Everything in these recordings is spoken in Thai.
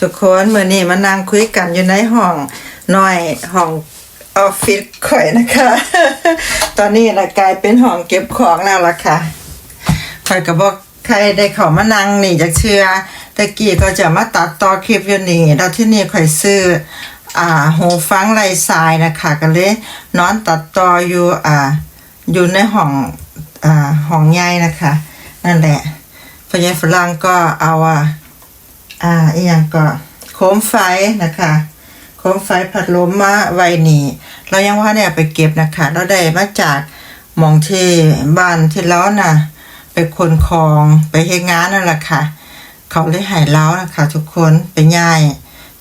ทุกคนเมื่อนี้มานั่งคุยกันอยู่ในห้องน้อยห้องออฟฟิศข่อยนะคะ ตอนนี้ละกลายเป็นห้องเก็บของแล้วล่ะค่ะข่อยก็บอกใครได้เขามานั่งนี่จากเชื่อตะกี้ก็จะมาตัดต่อคลิปอยู่นี่แล้วที่นี่ข่อยซื้ออ่าหูฟังไรทรายนะคะก็เลยนอนตัดต่ออยู่อ่าอยู่ในห้องอ่าห้องใหญ่นะคะ นั่นแหละพญาฝรั่งก็เอาอ่า อ่าอีกอย่างก็โคมไฟนะคะโคมไฟพัดลมมาไวนี่เรายังว่าเนี่ยไปเก็บนะคะ เราได้มาจากหมองที่บ้านที่แล้วน่ะ ไปคนคลองไปเฮงานนั่นแหละค่ะ เขาเลยหายเล้านะคะ ทุกคนไปย่าย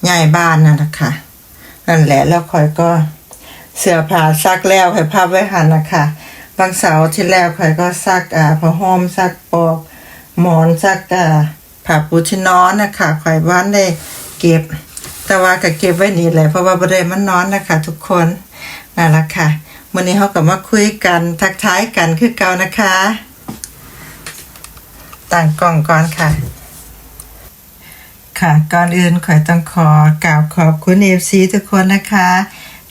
ย่ายบ้านนั่นแหละค่ะนั่นแหละแล้วคอยก็เสื้อผ้าซักแล้วคอยพับไว้หันนะคะบางเสาร์ที่แล้วคอยก็ซักอ่าผ้าห่มซักปลอกหมอนซักอ่า ผ้าปูที่นอนนะคะคอยบ้านได้เก็บ แต่ว่าก็เก็บไว้นี่แหละเพราะว่าบ่ได้มันนอนนะคะ ทุกคนนั่นแหละค่ะวันนี้เขาก็มาคุยกันทักทายกันคือเก่านะคะ ต่างกล่องก่อนค่ะค่ะก่อนอื่นขอต้องขอกราบขอบคุณเอฟซีทุกคนนะคะ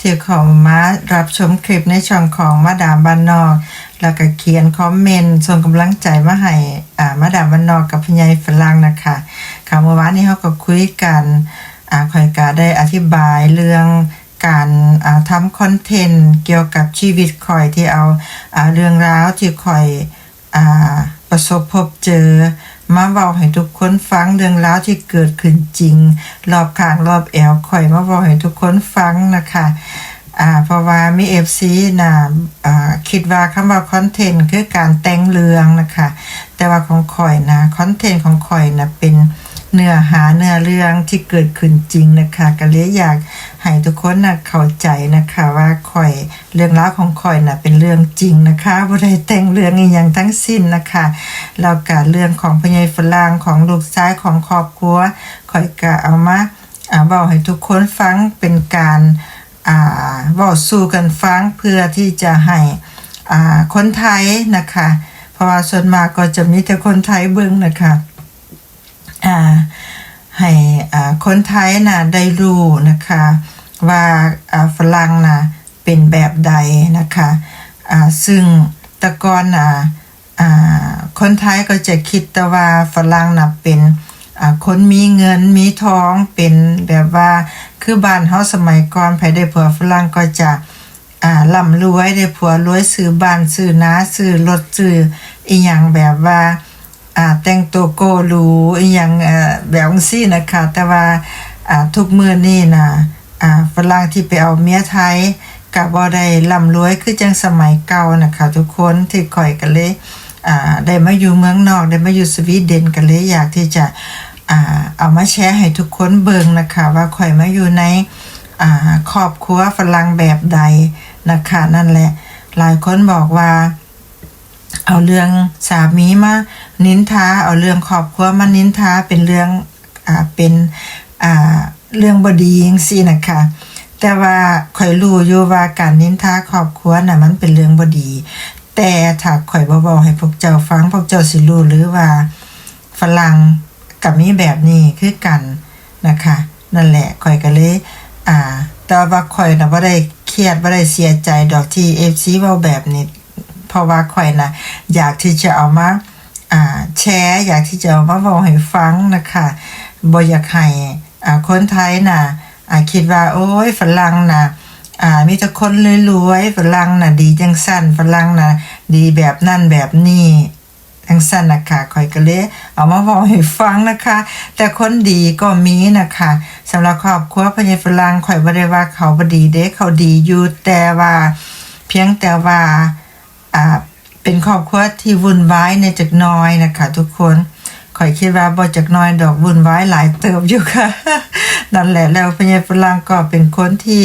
ที่ขอมารับชมคลิปในช่องของมาดามบ้านนอก แล้วก็เขียนคอมเมนต์ส่งกำลังใจมาให้อ่ามาดามบ้านนอกกับพญายฝรั่งนะคะค่ะเมื่อวานนี้เขาก็คุยกันอ่าคอยกาได้อธิบายเรื่องการอ่าทำคอนเทนต์เกี่ยวกับชีวิตคอยที่เอาอ่าเรื่องราวที่คอยอ่าประสบพบเจอ มาเว้าให้ทุกคนฟังเรื่องราวที่เกิดขึ้นจริง รอบข้างรอบแอวคอยมาเว้าให้ทุกคนฟังนะคะ อ่าเพราะว่ามี FC น่ะอ่าคิดว่าคำว่าคอนเทนต์คือการแต่งเรื่องนะคะ แต่ว่าของข่อยนะคอนเทนต์ของข่อยนะเป็นเนื้อหาเนื้อเรื่องที่เกิดขึ้นจริงนะคะก็เลยอยากให้ทุกคนนะเข้าใจนะคะว่าข่อยเรื่องราวของข่อยนะเป็นเรื่องจริงนะคะบ่ได้แต่งเรื่องอีหยังทั้งสิ้นนะคะแล้วก็เรื่องของพญายฝรั่งของลูกชายของครอบครัวข่อยก็เอามาอ่าเว้าให้ทุกคนฟังเป็นการ อ่าสู่กันฟังเพื่อที่จะให้อ่าคนไทยนะคะ เพราะว่าส่วนมากก็จะมีแต่คนไทยเบิ่งนะคะอ่าให้อ่าคนไทยนะได้รู้นะคะ ว่าอ่าฝรั่งนะเป็นแบบใดนะคะอ่าซึ่งตะกอนนะอ่าคนไทยก็จะคิดแต่ว่าฝรั่งนะเป็น คนมีเงินมีทองเป็นแบบว่าคือบ้านเฮาสมัยก่อนไผได้ผัวฝรั่งก็จะอ่าร่ำรวยได้ผัวรวยซื้อบ้านซื้อนาซื้อรถซื้ออีหยังแบบว่าอ่าแต่งตัวโกหรูอีหยังอ่อแบบจังซี่นะคะแต่ว่าอ่าทุกมื้อนี้น่ะอ่าฝรั่งที่ไปเอาเมียไทยก็บ่ได้ร่ำรวยคือจังสมัยเก่านะคะทุกคนที่ข่อยก็เลยอ่าได้มาอยู่เมืองนอกได้มาอยู่สวีเดนก็เลยอยากที่จะ อ่าเอามาแชร์ให้ทุกคนเบิ่งนะคะ ว่าข่อยมาอยู่ในอ่าครอบครัวฝรั่งแบบใดนะคะ นั่นแหละ หลายคนบอกว่า เอาเรื่องสามีมานินทาเอาเรื่องครอบครัวมานินทาเป็นเรื่องอ่าเป็นอ่าเรื่องบดีจังซี่นะคะแต่ว่าข่อยรู้อยู่ว่าการนินทาครอบครัวน่ะมันเป็นเรื่องบดี แต่ถ้าข่อยบ่เว้าให้พวกเจ้าฟังพวกเจ้าสิรู้หรือว่าฝรั่ง กับมีแบบนี้คือกันนะคะ นั่นแหละข่อยก็เลยอ่า แต่ว่าข่อยนะบ่ได้เครียดบ่ได้เสียใจดอกที่ FC เว้าแบบนี้ เพราะว่าข่อยน่ะอยากที่จะเอามาอ่าแชร์อยากที่จะเอามาเว้าให้ฟังนะคะบอยากให้อ่าคนไทยน่ะอ่าคิดว่า โอ้ยฝรั่งน่ะอ่ามีแต่คนรวยๆฝรั่งน่ะดีจังซั่นฝรั่งน่ะดีแบบนั่นแบบนี้ จังซั่นนะคะข่อยก็เลยเอามาเว้าให้ฟังนะคะ แต่คนดีก็มีนะคะสำหรับครอบครัวพญาฝรั่งข่อยบ่ได้ว่าเขาบ่ดีเด้เขาดีอยู่แต่ว่า เพียงแต่ว่าอ่าเป็นครอบครัวที่วุ่นวายในจักน้อยนะคะ ทุกคนข่อยคิดว่าบ่จักน้อยดอกวุ่นวายหลายเติบอยู่ค่ะ นั่นแหละแล้วพญาฝรั่งก็เป็นคนที่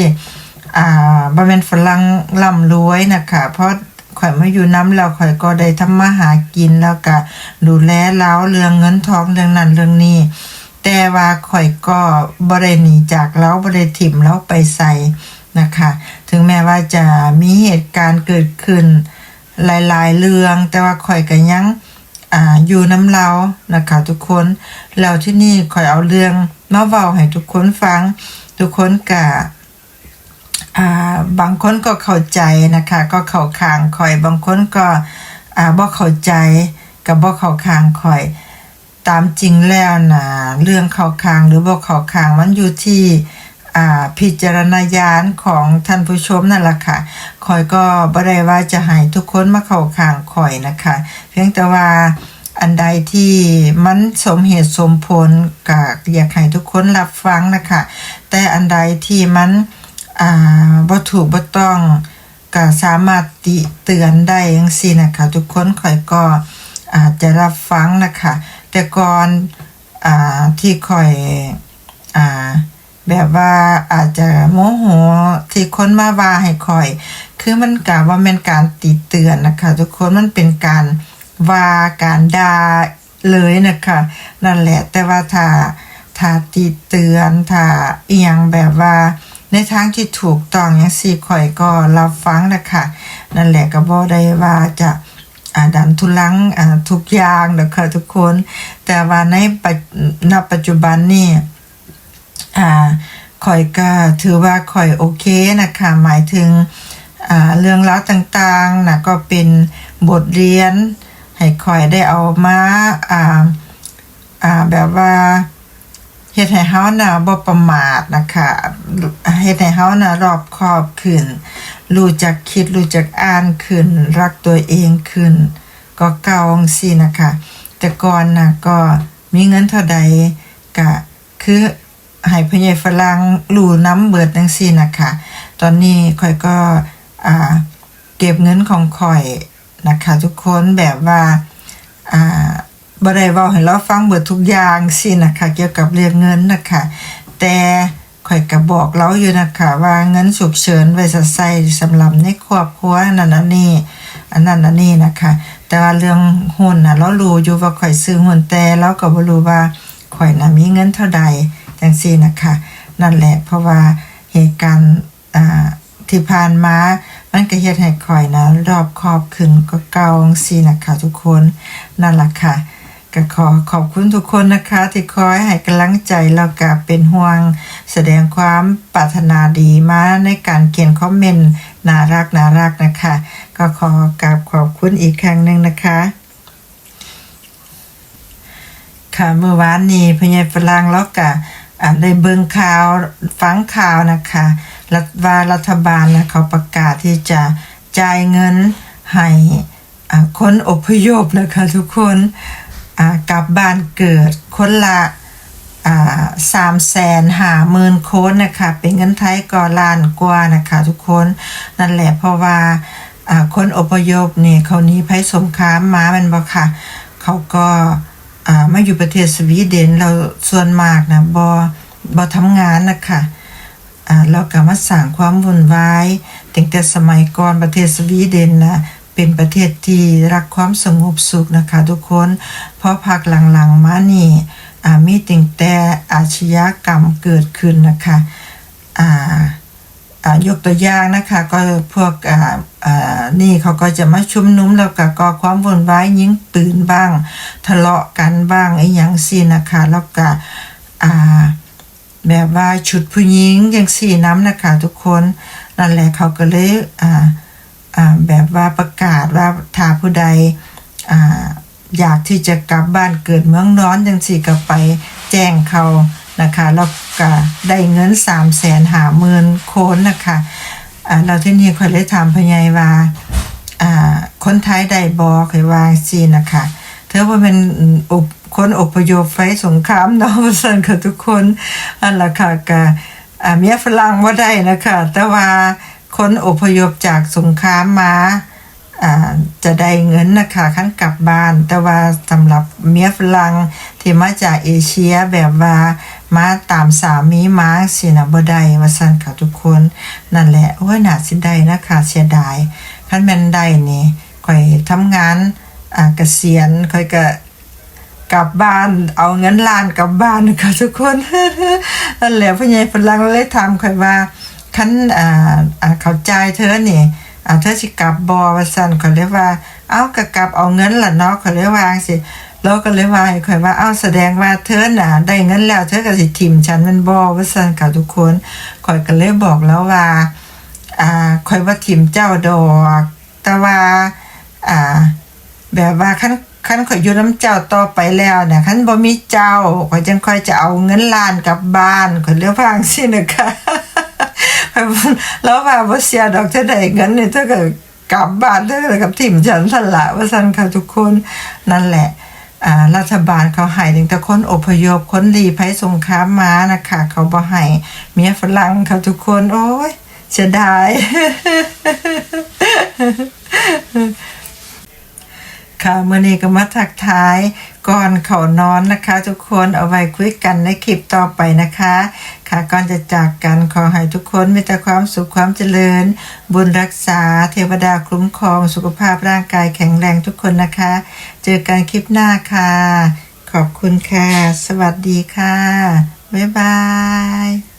อ่าบ่แม่นฝรั่งร่ำรวยนะคะเพราะ ข่อยมาอยู่น้ำแล้วข่อยก็ได้ทำมาหากินแล้วก็ดูแลเล้าเรื่องเงินทองเรื่องนั้นเรื่องนี้แต่ว่าข่อยก็บ่ได้หนีจากเราบ่ได้ถิ่มเราไปใส่นะคะ ถึงแม้ว่าจะมีเหตุการณ์เกิดขึ้นหลาย ๆ เรื่อง แต่ว่าข่อยก็ยังอ่าอยู่น้ำเรานะคะทุกคนแล้วที่นี่ข่อยเอาเรื่องมาเว้าให้ทุกคนฟัง ทุกคนก็ บางคนก็เข้าใจนะคะ ก็เข้าข้างข่อย บางคนก็อ่าบ่เข้าใจก็บ่เข้าข้างข่อย ตามจริงแล้วนะเรื่องเข้าข้างหรือบ่เข้าข้างมันอยู่ที่พิจารณญาณของท่านผู้ชมนั่นล่ะค่ะข่อยก็บ่ได้ว่าจะให้ทุกคนมาเข้าข้างข่อยนะคะ เพียงแต่ว่าอันใดที่มันสมเหตุสมผลก็อยากให้ทุกคนรับฟังนะคะ แต่อันใดที่มัน อ่าบ่ถูกบ่ต้องก็สามารถติเตือนได้จังซี่นะคะ ทุกคนข่อยก็อาจจะรับฟังนะคะ แต่ก่อนอ่าที่ข่อยอ่าแบบว่าอาจจะโมโหที่คนมาว่าให้ข่อย คือมันกะว่าแม่นการติเตือนนะคะ ทุกคนมันเป็นการว่าการด่าเลยนะคะนั่นแหละแต่ว่าถ้าถ้าติเตือนถ้าอีหยังแบบว่า ในทางที่ถูกต้องอย่างสี่ข่อยก็รับฟังนะคะนั่นแหละก็บ่ได้ว่าจะดันทุลังทุกอย่างนะคะทุกคน แต่ว่าในปัจณปัจจุบันนี่ข่อยก็ถือว่าข่อยโอเคนะคะหมายถึงเรื่องราวต่างๆนะก็เป็นบทเรียน ให้ข่อยได้เอามาอ่าอ่าแบบว่า เฮ็ดให้เฮานะบ่ประมาทนะคะเฮ็ดให้เฮานะรอบคอบขึ้น รู้จักคิดรู้จักอ่านขึ้น รักตัวเองขึ้น ก็เก่าจังซีนะคะ แต่ก่อนน่ะก็มีเงินเท่าใดก็คือให้พ่อใหญ่ฝรั่งรู้น้ำเบิดจังซี่นะคะ ตอนนี้ข่อยก็อ่าเก็บเงินของข่อยนะคะ ทุกคนแบบว่าอ่า บ่ได้เว้าให้เราฟังเบิดทุกอย่างสินะคะ เกี่ยวกับเรื่องเงินนะคะ แต่ข่อยก็บอกเราอยู่นะคะว่าเงินฉุกเฉินไว้ใช้สำหรับในครอบครัวนั่นน่ะนี่อันนั้นน่ะนี่นะคะ แต่ว่าเรื่องหุ้นน่ะเรารู้อยู่ว่าข่อยซื้อหุ้นแต่เราก็บ่รู้ว่าข่อยน่ะมีเงินเท่าใดจังซี่นะคะ นั่นแหละเพราะว่าเหตุการณ์อ่าที่ผ่านมา มันก็เฮ็ดให้ข่อยนะรอบคอบขึ้นก็เก่าจังซี่นะคะทุกคนนั่นล่ะค่ะ ก็ขอขอบคุณทุกคนนะคะ ที่คอยให้กำลังใจแล้วก็เป็นห่วง แสดงความปรารถนาดีมาในการเขียนคอมเมนต์น่ารักน่ารักนะคะ ก็ขอกราบขอบคุณอีกครั้งหนึ่งนะคะ ค่ะเมื่อวานนี้พญายฝรั่งแล้วก็อ่าได้เบิ่งข่าวฟังข่าวนะคะรัฐว่ารัฐบาลนะเขาประกาศที่จะจ่ายเงินให้คนอพยพนะคะทุกคน กลับบ้านเกิดคนละสามแสนหาหมื่นคนนะคะ เป็นเงินไทยก็ล้านกว่านะคะทุกคนนั่นแหละเพราะว่าคนอพยพเนี่ยเขานี้ภัยสงครามมามันบ่ค่ะ เขาก็มาอยู่ประเทศสวีเดนเราส่วนมากนะบอบอทำงานนะคะเราก็มาสร้างความวุ่นวายตั้งแต่สมัยก่อนประเทศสวีเดนนะ เป็นประเทศที่รักความสงบสุขนะคะทุกคน เพราะภาคหลังๆมานี่มีตั้งแต่อาชญากรรมเกิดขึ้นนะคะอ่าอ่ายกตัวอย่างนะคะก็พวกอ่าอ่านี่เขาก็จะมาชุมนุมแล้วก็ก่อความวุ่นวายยิงปืนบ้าง ทะเลาะกันบ้างไอ้ยังสินะคะแล้วก็อ่าแบบว่าชุดผู้หญิงอย่างสี่น้ำนะคะทุกคนนั่นแหละเขาก็เลยอ่า แบบว่าประกาศว่าถ้าผู้ใดอยากที่จะกลับบ้านเกิดเมืองนอนจังสี่ก็ไปแจ้งเขานะคะแล้วก็ได้เงิน3ามแสนหาหมื่นโคนนะคะเราที่นี่คอยเลยถามพญายว่าคนไทยได้บอกให้วางซีนะคะเธอว่าเป็นอบคนอพยพไฟสงครามเนาะว่าซั่นค่ะทุกคนอันละค่ะก็อ่าเมียฝรั่งว่าได้นะคะแต่ว่า คนอพยพจากสงครามมาจะได้เงินนะคะขั้นกลับบ้าน แต่ว่าสำหรับเมียฝรั่งที่มาจากเอเชียแบบว่ามาตามสามีมาสินะบ่ได้ว่าซั่นค่ะทุกคนนั่นแหละโอ้ยน่าสิได้นะคะเสียดายคันแม่นได้นี่ข่อยทำงานอ่าเกษียณข่อยก็กลับบ้านเอาเงินล้านกลับบ้านนะคะทุกคนนั่นแหละพ่อใหญ่ฝรั่งเลยถามข่อยว่า คันอ่าอ่าเข้าใจเธอนี่อ่าเธอสิกลับบ่ว่าซั่นข่อยเลยว่า เอาก็กลับเอาเงินละเนาะข่อยเลยว่างซี่แล้วก็เลยว่าให้ข่อยว่าอ้าวแสดงว่าเธอน่ะ ได้เงินแล้วเธอก็สิทิมฉันมันบ่ว่าซั่นค่ะทุกคนข่อยก็เลยบอกแล้วว่าอ่าข่อยว่าทิมเจ้าดอกแต่ว่าอ่า แบบว่าคันคันข่อยอยู่น้ำเจ้าต่อไปแล้วเนี่ยคันบ่มีเจ้าข่อยจังค่อยจะเอาเงินล้านกลับบ้านข่อยเรียกว่าจังซี่นะคะข่อยว่า แล้วว่าบ่เสียดอกเท่าใดเงินนี่เธอก็กลับบ้านเธอก็กับทิมฉันสละว่าซั่นค่ะทุกคนนั่นแหละอ่ารัฐบาลเขาให้ถึงแต่คนอพยพคนรีภัยสงครามมานะคะ เขาบ่ให้เมียฝรั่งเขาทุกคนโอ้ยเสียดายค่ะเมื่อนี้ก็มาทักทายก่อนเขานอนนะคะ ทุกคนเอาไว้คุยกันในคลิปต่อไปนะคะ ค่ะก่อนจะจากกันขอให้ทุกคนมีแต่ความสุขความเจริญ บุญรักษา เทวดาคุ้มครอง สุขภาพร่างกายแข็งแรงทุกคนนะคะ เจอกันคลิปหน้าค่ะ ขอบคุณค่ะ สวัสดีค่ะ บ๊ายบาย